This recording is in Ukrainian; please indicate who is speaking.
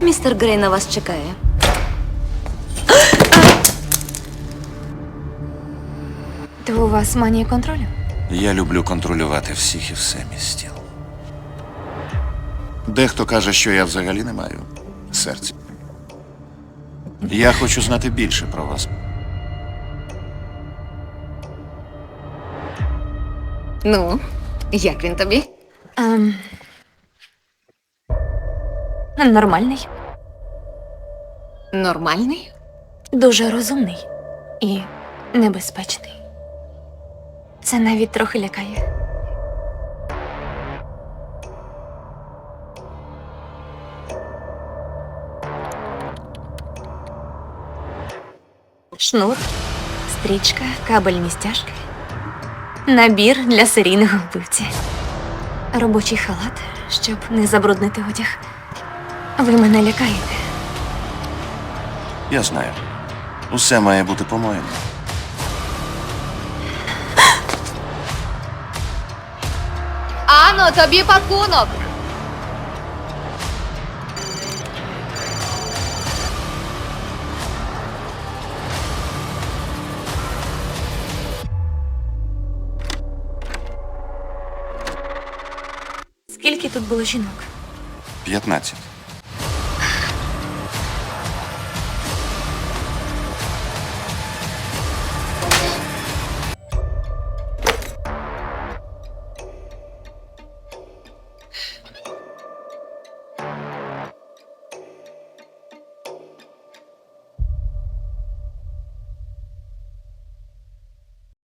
Speaker 1: Містер Грей на вас чекає.
Speaker 2: То у вас манія контролю?
Speaker 3: Я люблю контролювати всіх і все, міс Стіл. Дехто каже, що я взагалі не маю серця. Я хочу знати більше про вас.
Speaker 1: Ну, як він тобі?
Speaker 2: Ем... Нормальний,
Speaker 1: Нормальний?
Speaker 2: дуже розумний і небезпечний. Це навіть трохи лякає. Шнур, стрічка, кабельні стяжки. Набір для серійного вбивці. Робочий халат, щоб не забруднити одяг. Ви мене лякаєте.
Speaker 3: Я знаю. Усе має бути по-моєму.
Speaker 1: Ано, тобі пакунок!
Speaker 2: Скільки тут було жінок?
Speaker 3: 15.